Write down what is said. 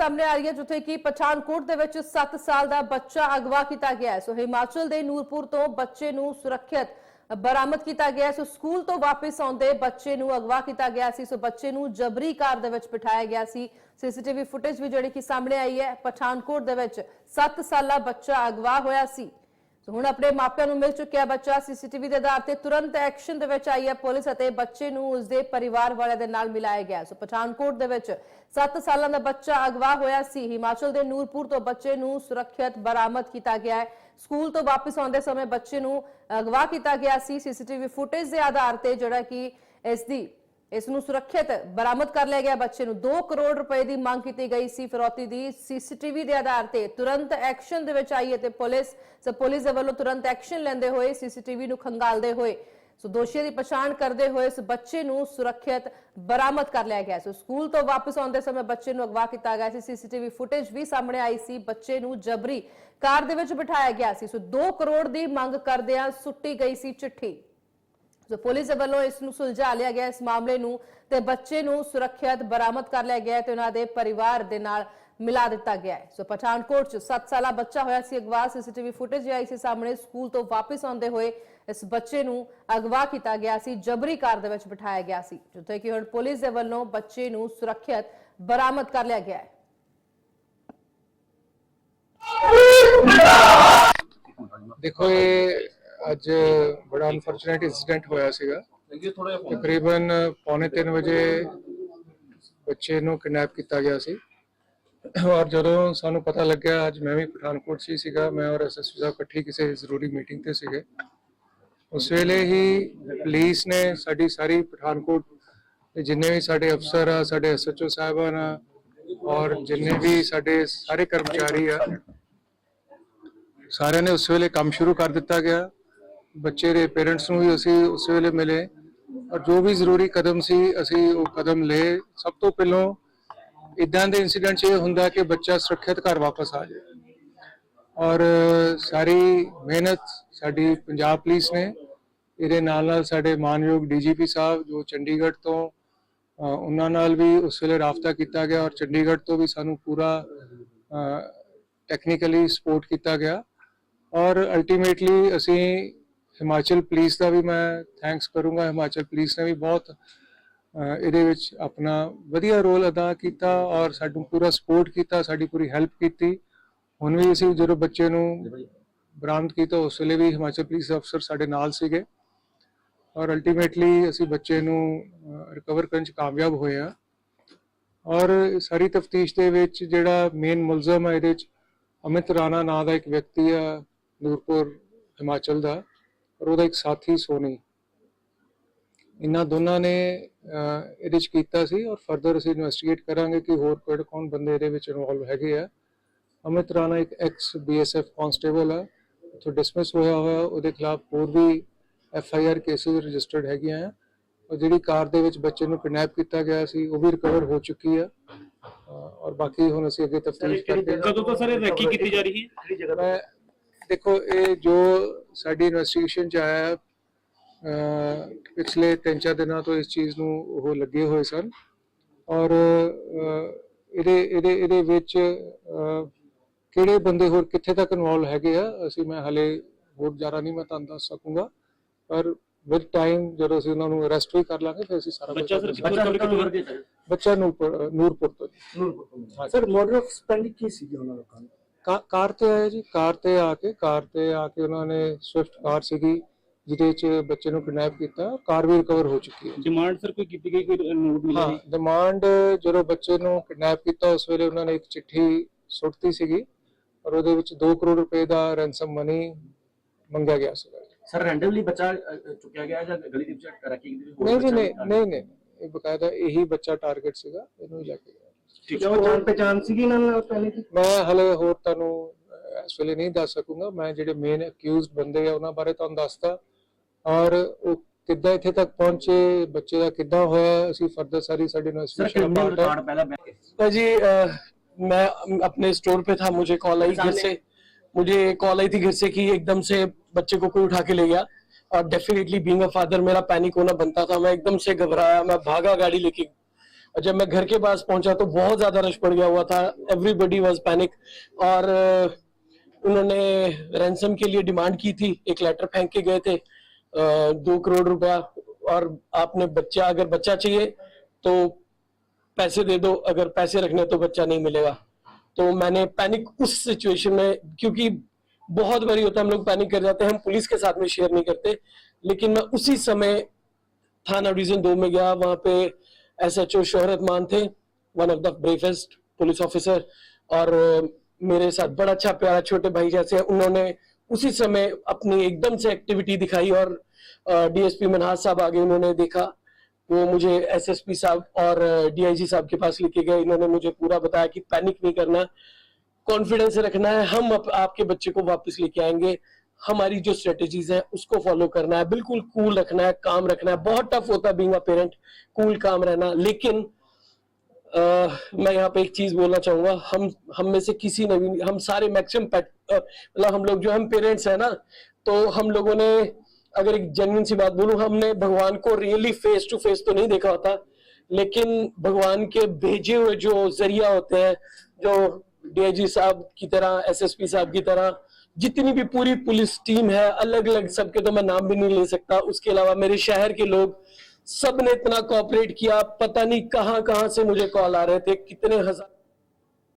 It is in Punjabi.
ਸਾਹਮਣੇ ਆ ਰਹੀ ਹੈ, ਜਿੱਥੇ ਕਿ ਪਠਾਨਕੋਟ ਦੇ ਵਿੱਚ 7 ਸਾਲ ਦਾ ਬੱਚਾ ਅਗਵਾ ਕੀਤਾ ਗਿਆ ਹੈ। ਸੋ ਹਿਮਾਚਲ ਦੇ ਨੂਰਪੁਰ ਤੋਂ ਬੱਚੇ ਨੂੰ ਸੁਰੱਖਿਅਤ ਬਰਾਮਦ ਕੀਤਾ ਗਿਆ ਸੋ ਸਕੂਲ ਤੋਂ ਵਾਪਸ ਆਉਂਦੇ ਬੱਚੇ ਨੂੰ ਅਗਵਾ ਕੀਤਾ ਗਿਆ ਸੀ। ਸੋ ਬੱਚੇ ਨੂੰ ਜਬਰੀ ਕਾਰ ਦੇ ਵਿੱਚ ਬਿਠਾਇਆ ਗਿਆ ਸੀ। ਸੀਸੀਟੀਵੀ ਫੁਟੇਜ ਵੀ ਜਿਹੜੀ ਕਿ ਸਾਹਮਣੇ ਆਈ ਹੈ, ਪਠਾਨਕੋਟ ਦੇ ਵਿੱਚ 7 ਸਾਲਾ ਬੱਚਾ ਅਗਵਾ ਹੋਇਆ ਸੀ। ਸੋ ਹੁਣ ਆਪਣੇ ਮਾਪਿਆਂ ਨੂੰ ਮਿਲ ਚੁੱਕਿਆ ਬੱਚਾ। ਸੀਸੀਟੀਵੀ ਦੇ ਆਧਾਰ ਤੇ ਤੁਰੰਤ ਐਕਸ਼ਨ ਦੇ ਵਿੱਚ ਆਈ ਹੈ ਪੁਲਿਸ ਅਤੇ ਬੱਚੇ ਨੂੰ ਉਸਦੇ ਪਰਿਵਾਰ ਵਾਲਿਆਂ ਦੇ ਨਾਲ ਮਿਲਾਇਆ ਗਿਆ। ਸੋ ਪਠਾਨਕੋਟ ਦੇ ਵਿੱਚ 7 ਸਾਲਾਂ ਦਾ ਬੱਚਾ ਅਗਵਾ ਹੋਇਆ ਸੀ। ਹਿਮਾਚਲ ਦੇ ਨੂਰਪੁਰ ਤੋਂ ਬੱਚੇ ਨੂੰ ਸੁਰੱਖਿਅਤ ਬਰਾਮਦ ਕੀਤਾ ਗਿਆ ਹੈ। ਸਕੂਲ ਤੋਂ ਵਾਪਸ ਆਉਂਦੇ ਸਮੇਂ ਬੱਚੇ ਨੂੰ ਅਗਵਾ ਕੀਤਾ ਗਿਆ ਸੀ। ਸੀਸੀਟੀਵੀ ਫੁਟੇਜ ਦੇ ਆਧਾਰ ਤੇ ਜਿਹੜਾ ਕਿ ਇਸ ਦੀ ਇਸ ਨੂੰ ਸੁਰੱਖਿਅਤ ਬਰਾਮਦ ਕਰ ਲਿਆ ਗਿਆ। ਬੱਚੇ ਨੂੰ 2 ਕਰੋੜ ਰੁਪਏ ਦੀ ਮੰਗ ਕੀਤੀ ਗਈ ਸੀ। ਫਿਰੌਤੀ ਦੀ ਸੀਸੀਟੀਵੀ ਦੇ ਆਧਾਰ ਤੇ ਤੁਰੰਤ ਐਕਸ਼ਨ ਦੇ ਵਿੱਚ ਆਈ ਅਤੇ ਪੁਲਿਸ, ਸੋ ਪੁਲਿਸ ਦੇ ਵੱਲੋਂ ਤੁਰੰਤ ਐਕਸ਼ਨ ਲੈਂਦੇ ਹੋਏ ਸੀਸੀਟੀਵੀ ਨੂੰ ਖੰਗਾਲਦੇ ਹੋਏ, ਸੋ ਦੋਸ਼ੀਆਂ ਦੀ ਪਛਾਣ ਕਰਦੇ ਹੋਏ ਇਸ ਬੱਚੇ ਨੂੰ ਸੁਰੱਖਿਅਤ ਬਰਾਮਦ ਕਰ ਲਿਆ ਗਿਆ। ਸੋ ਸਕੂਲ ਤੋਂ ਵਾਪਸ ਆਉਂਦੇ ਸਮੇਂ ਬੱਚੇ ਨੂੰ ਅਗਵਾ ਕੀਤਾ ਗਿਆ ਸੀ। ਸੀਸੀਟੀਵੀ ਫੁਟੇਜ ਵੀ ਸਾਹਮਣੇ ਆਈ ਸੀ। ਬੱਚੇ ਨੂੰ ਜਬਰੀ ਕਾਰ ਦੇ ਵਿੱਚ ਬਿਠਾਇਆ ਗਿਆ ਸੀ। ਸੋ 2 ਕਰੋੜ ਦੀ ਮੰਗ ਕਰਦਿਆਂ ਸੁੱਟੀ ਗਈ ਸੀ ਚਿੱਠੀ। ਸੋ ਪੁਲਿਸ ਵੱਲੋਂ ਇਸ ਨੂੰ ਸੁਲਝਾ ਲਿਆ ਗਿਆ ਇਸ ਮਾਮਲੇ ਨੂੰ ਤੇ ਬੱਚੇ ਨੂੰ ਸੁਰੱਖਿਅਤ ਬਰਾਮਦ ਕਰ ਲਿਆ ਗਿਆ ਤੇ ਉਹਨਾਂ ਦੇ ਪਰਿਵਾਰ ਦੇ ਨਾਲ ਮਿਲਾ ਦਿੱਤਾ ਗਿਆ ਹੈ। ਸੋ ਪਠਾਨਕੋਟ ਚ 7 ਸਾਲਾ ਬੱਚਾ ਹੋਇਆ ਸੀ ਅਗਵਾ ਸੀਸੀਟੀਵੀ ਫੁਟੇਜ ਆਈ ਸੀ ਸਾਹਮਣੇ, ਸਕੂਲ ਤੋਂ ਵਾਪਸ ਆਉਂਦੇ ਹੋਏ ਇਸ ਬੱਚੇ ਨੂੰ ਅਗਵਾ ਕੀਤਾ ਗਿਆ ਸੀ, ਜਬਰੀ ਕਾਰ ਦੇ ਵਿੱਚ ਬਿਠਾਇਆ ਗਿਆ ਸੀ, ਜਿੱਥੇ ਕਿ ਹੁਣ ਪੁਲਿਸ ਦੇ ਵੱਲੋਂ ਬੱਚੇ ਨੂੰ ਸੁਰੱਖਿਅਤ ਬਰਾਮਦ ਕਰ ਲਿਆ ਗਿਆ ਹੈ। ਦੇਖੋ, ਇਹ ਅੱਜ ਬੜਾ ਅਨਫੋਰਚੂਨੇਟ ਇਨਸੀਡੈਂਟ ਹੋਇਆ ਸੀਗਾ। ਤਕਰੀਬਨ ਪੌਣੇ 3 ਵਜੇ ਬੱਚੇ ਨੂੰ ਕਿਡਨੈਪ ਕੀਤਾ ਗਿਆ ਸੀ। ਔਰ ਜਦੋਂ ਸਾਨੂੰ ਪਤਾ ਲੱਗਿਆ, ਅੱਜ ਮੈਂ ਵੀ ਪਠਾਨਕੋਟ 'ਚ ਹੀ ਸੀਗਾ, ਮੈਂ ਔਰ ਐਸਐਸਪੀ ਸਾਹਿਬ ਇਕੱਠੀ ਕਿਸੇ ਜ਼ਰੂਰੀ ਮੀਟਿੰਗ ਤੇ ਸੀਗੇ। ਉਸ ਵੇਲੇ ਹੀ ਪੁਲਿਸ ਨੇ ਸਾਡੀ ਸਾਰੀ ਪਠਾਨਕੋਟ ਦੇ ਜਿੰਨੇ ਵੀ ਸਾਡੇ ਅਫਸਰ ਆ, ਸਾਡੇ ਐਸਐਚਓ ਸਾਹਿਬਾਨ ਆ, ਔਰ ਜਿੰਨੇ ਵੀ ਸਾਡੇ ਸਾਰੇ ਕਰਮਚਾਰੀ ਆ, ਸਾਰਿਆਂ ਨੇ ਉਸ ਵੇਲੇ ਕੰਮ ਸ਼ੁਰੂ ਕਰ ਦਿੱਤਾ ਗਿਆ। ਬੱਚੇ ਦੇ ਪੇਰੈਂਟਸ ਨੂੰ ਵੀ ਅਸੀਂ ਉਸ ਵੇਲੇ ਮਿਲੇ। ਔਰ ਜੋ ਵੀ ਜ਼ਰੂਰੀ ਕਦਮ ਸੀ, ਅਸੀਂ ਉਹ ਕਦਮ ਲਏ। ਸਭ ਤੋਂ ਪਹਿਲਾਂ ਇਦਾਂ ਦੇ ਇਨਸੀਡੈਂਟ 'ਚ ਇਹ ਹੁੰਦਾ ਕਿ ਬੱਚਾ ਸੁਰੱਖਿਅਤ ਘਰ ਵਾਪਸ ਆ ਜਾਏ। ਔਰ ਸਾਰੀ ਮਿਹਨਤ ਸਾਡੀ ਪੰਜਾਬ ਪੁਲਿਸ ਨੇ, ਇਹਦੇ ਨਾਲ ਨਾਲ ਸਾਡੇ ਮਾਨਯੋਗ ਡੀਜੀਪੀ ਸਾਹਿਬ, ਜੋ ਚੰਡੀਗੜ੍ਹ ਤੋਂ ਉਹਨਾਂ ਨਾਲ ਵੀ ਉਸ ਵੇਲੇ ਰਾਬਤਾ ਕੀਤਾ ਗਿਆ ਔਰ ਚੰਡੀਗੜ੍ਹ ਤੋਂ ਵੀ ਸਾਨੂੰ ਪੂਰਾ ਟੈਕਨੀਕਲੀ ਸਪੋਰਟ ਕੀਤਾ ਗਿਆ। ਔਰ ਅਲਟੀਮੇਟਲੀ ਅਸੀਂ ਹਿਮਾਚਲ ਪੁਲਿਸ ਦਾ ਵੀ ਮੈਂ ਥੈਂਕਸ ਕਰੂੰਗਾ। ਹਿਮਾਚਲ ਪੁਲਿਸ ਨੇ ਵੀ ਬਹੁਤ ਇਹਦੇ ਵਿੱਚ ਆਪਣਾ ਵਧੀਆ ਰੋਲ ਅਦਾ ਕੀਤਾ ਔਰ ਸਾਨੂੰ ਪੂਰਾ ਸਪੋਰਟ ਕੀਤਾ, ਸਾਡੀ ਪੂਰੀ ਹੈਲਪ ਕੀਤੀ। ਹੁਣ ਵੀ ਅਸੀਂ ਜਦੋਂ ਬੱਚੇ ਨੂੰ ਬਰਾਮਦ ਕੀਤਾ, ਉਸ ਵੇਲੇ ਵੀ ਹਿਮਾਚਲ ਪੁਲਿਸ ਅਫਸਰ ਸਾਡੇ ਨਾਲ ਸੀਗੇ। ਔਰ ਅਲਟੀਮੇਟਲੀ ਅਸੀਂ ਬੱਚੇ ਨੂੰ ਰਿਕਵਰ ਕਰਨ ਚ ਕਾਮਯਾਬ ਹੋਏ ਆ ਔਰ ਸਾਰੀ ਤਫਤੀਸ਼ ਦੇ ਵਿੱਚ ਜਿਹੜਾ ਮੇਨ ਮੁਲਜ਼ਮ ਹੈ ਇਹਦੇ ਵਿੱਚ ਅਮਿਤ ਰਾਣਾ ਨਾਂ ਦਾ ਇੱਕ ਵਿਅਕਤੀ ਆ, ਨੂਰਪੁਰ, ਹਿਮਾਚਲ ਦਾ। ਔਰ ਉਹਦਾ ਇੱਕ ਸਾਥੀ ਸੋਨੀ। ਇਹਨਾਂ ਦੋਨਾਂ ਨੇ ਇਹਦੇ ਚ ਕੀਤਾ ਸੀ ਔਰ ਫਰਦਰ ਅਸੀਂ ਇਨਵੈਸਟੀਗੇਟ ਕਰਾਂਗੇ ਕਿ ਹੋਰ ਕਿਹੜੇ ਕੌਣ ਬੰਦੇ ਇਹਦੇ ਵਿੱਚ ਇਨਵੋਲਵ ਹੈਗੇ ਆ। ਅਮਿਤ ਰਾਣਾ ਇੱਕ ਐਕਸ ਬੀਐਸਐਫ ਕਨਸਟੇਬਲ ਆ ਤੋਂ ਡਿਸਮਿਸ ਹੋਇਆ ਹੋਇਆ ਉਹਦੇ ਖਿਲਾਫ ਹੋਰ ਵੀ F I R cases registered ਹੈਗੀਆਂ ਆ। ਔਰ ਜਿਹੜੀ ਕਾਰ ਦੇ ਵਿੱਚ ਬੱਚੇ ਨੂੰ ਕਿਡਨੈਪ ਕੀਤਾ ਗਿਆ ਸੀ ਉਹ ਵੀ ਰਿਕਵਰ ਹੋ ਚੁੱਕੀ ਆ। ਔਰ ਬਾਕੀ ਹੁਣ ਅਸੀਂ ਅੱਗੇ ਤਫਤੀਸ਼ ਕਰਕੇ ਕਦੋਂ ਤੋਂ ਸਰ ਇਹ ਰੈਕੀ ਕੀਤੀ ਜਾ ਰਹੀ ਹੈ? ਮੈਂ ਦੇਖੋ ਇਹ ਜੋ ਸਾਡੀ ਇਨਵੈਸਟੀਗੇਸ਼ਨ ਚ ਆਇਆ ਪਿਛਲੇ 3-4 ਦਿਨਾਂ ਤੋਂ ਇਸ ਚੀਜ਼ ਨੂੰ ਉਹ ਲੱਗੇ ਹੋਏ ਸਨ। ਔਰ ਇਹਦੇ ਇਹਦੇ ਇਹਦੇ ਵਿੱਚ ਕਿਹੜੇ ਬੰਦੇ ਹੋਰ ਕਿੱਥੇ ਤੱਕ ਇਨਵੋਲਵ ਹੈਗੇ ਆ ਅਸੀਂ ਮੈਂ ਹਲੇ ਹੋਰ ਜ਼ਿਆਦਾ ਨਹੀਂ ਮੈਂ ਤੁਹਾਨੂੰ ਦੱਸ ਸਕੂੰਗਾ। ਪਰ ਵਿਦ ਟਾਈਮ ਜਦੋਂ ਅਸੀਂ ਉਹਨਾਂ ਨੂੰ ਅਰੈਸਟ ਵੀ ਕਰ ਲਾਂਗੇ ਫਿਰ ਅਸੀਂ ਸਾਰਾ ਬੱਚਾ ਸਰ ਕਿੱਥੋਂ ਤੋਂ ਤੱਕ ਬੱਚਾ ਨੂਰਪੁਰ ਨੂਰਪੁਰ ਤੋਂ। ਜੀ। ਸਰ ਮੋਡਰ ਆਫ ਸਪੈਂਡਿੰਗ ਕੀ ਸੀ ਉਹਨਾਂ ਲੋਕਾਂ ਦੀ? ਕਾ- ਕਾਰ ਤੇ ਆਏ ਜੀ ਕਾਰ ਤੇ ਆ ਕੇ ਕਾਰ ਤੇ ਆ ਕੇ ਉਹਨਾਂ ਨੇ ਸਵਿਫਟ ਕਾਰ ਸੀਗੀ ਜਿਹਦੇ ਚ ਬੱਚੇ ਨੂੰ ਕਿਡਨੈਪ ਕੀਤਾ ਕਾਰ ਵੀ ਰਿਕਵਰ ਹੋ ਚੁੱਕੀ ਹੈ। ਡਿਮਾਂਡ ਸਰ ਕੋਈ ਕੀਤੀ ਗਈ ਕੋਈ ਨੋਟ ਮਿਲਿਆ ਹਾਂ ਡਿਮਾਂਡ ਜਦੋਂ ਬੱਚੇ ਨੂੰ ਕਿਡਨੈਪ ਕੀਤਾ ਉਸ ਵੇਲੇ ਉਹਨਾਂ ਨੇ ਇੱਕ ਚਿੱਠੀ ਸੁੱਟਤੀ ਸੀਗੀ ਔਰ ਉਹਦੇ ਵਿੱਚ 2 ਕਰੋੜ ਰੁਪਏ ਦਾ ਰੈਂਸਮ ਮਨੀ ਮੰਗਿਆ ਗਿਆ ਸੀਗਾ। ਸਰ ਰੈਂਡਮਲੀ ਬੱਚਾ ਅ, ਅ, ਚੁੱਕਿਆ ਗਿਆ ਜਾਂ ਗਲੀ ਦੇ ਵਿੱਚ ਰੱਖੀ ਗਈ ਨਹੀਂ ਜੀ ਨਹੀਂ ਨਹੀਂ ਨਹੀਂ ਇਹ ਬਕਾਇਦਾ ਇਹੀ ਬੱਚਾ ਟਾਰਗੇਟ ਸੀਗਾ ਇਹਨੂੰ ਹੀ ਲੈ ਕੇ ਗਿਆ। ਜੋ ਜਾਣ ਪਛਾਣ ਸੀਗੀ ਇਹਨਾਂ ਨਾਲ ਪਹਿਲੇ ਦੀ ਮੈਂ ਹਲੇ ਹੋਰ ਤੁਹਾਨੂੰ ਅਹ, ਇਸ ਵੇਲੇ ਨਹੀਂ ਦੱਸ ਸਕੂੰਗਾ ਮੈਂ ਜਿਹੜੇ ਮੇਨ ਅਕਿਊਜ਼ਡ ਬੰਦੇ ਆ ਉਹਨਾਂ ਬਾਰੇ ਤੁਹਾਨੂੰ ਦੱਸਦਾ ਔਰ ਉਹ ਕਿੱਦਾਂ ਇੱਥੇ ਤੱਕ ਪਹੁੰਚੇ ਬੱਚੇ ਦਾ ਕਿੱਦਾਂ ਹੋਇਆ ਅਸੀਂ ਫਰਦਰ ਸਾਰੀ ਸਾਡੀ ਇਨਵੈਸਟੀਗੇਸ਼ਨ क्रिमिनल ਪਾਰਟ रिकॉर्ड पहला बैंक जी अ, मैं अम, अपने स्टोर पे था मुझे कॉल आई घर से मुझे कॉल आई थी घर से कि एकदम से बच्चे को कोई उठा के ले गया और डेफिनेटली बीइंग अ फादर मेरा पैनिक होना बनता था मैं एकदम से घबराया मैं भागा गाड़ी लेके और जब मैं घर के पास पहुँचा तो बहुत ज़्यादा रश पड़ गया हुआ था। एवरीबडी वॉज़ पैनिक और उन्होंने रैंसम के लिए डिमांड की थी। एक लेटर फेंक के गए थे दो करोड़ रुपया। और आपने बच्चा, अगर बच्चा चाहिए तो पैसे दे दो, अगर पैसे रखने तो बच्चा नहीं मिलेगा। तो मैंने पैनिक उस सिचुएशन में, क्योंकि बहुत बारी होता है, हम लोग पैनिक कर जाते हैं, हम पुलिस के साथ में शेयर नहीं करते। लेकिन मैं उसी समय थाना डिवीज़न दो में गया, वहाँ पे एस एच ओ शोहरत मान थे one of the bravest police officer और मेरे साथ बड़ा अच्छा प्यारा छोटे भाई जैसे उन्होंने उसी समय अपनी एकदम से एक्टिविटी दिखाई और डीएसपी मनहाज साहब आगे उन्होंने देखा। वो मुझे एसएसपी साहब और डीआईजी साहब के पास लेके गए। इन्होंने मुझे पूरा बताया कि पैनिक नहीं करना कॉन्फिडेंस रखना है हम अप, आपके बच्चे को वापस लेके आएँगे। हमारी जो स्ट्रेटेजीज है उसको फॉलो करना है। बिल्कुल कूल रखना है काम रखना है। बहुत टफ होता है बीइंग अ पेरेंट कूल काम रहना। लेकिन अ, मैं यहाँ पे एक चीज़ बोलना चाहूँगा। हम हम में से किसी ने भी हम सारे मैक्सिमम मतलब हम लोग जो हम पेरेंट्स हैं ना तो हम लोगों ने अगर एक जेन्युइन सी बात बोलूँ हमने भगवान को रियली फेस टू फेस तो नहीं देखा होता लेकिन भगवान के भेजे हुए जो ज़रिया होते हैं जो डीआईजी साहब की तरह, एसएसपी साहब की तरह, जितनी भी पूरी पुलिस टीम है अलग अलग सबके तो मैं नाम भी नहीं ले सकता। उसके अलावा मेरे शहर के लोग, सबने इतना कॉपरेट किया, पता नहीं कहाँ कहाँ से मुझे कॉल आ रहे थे, कितने हज़ार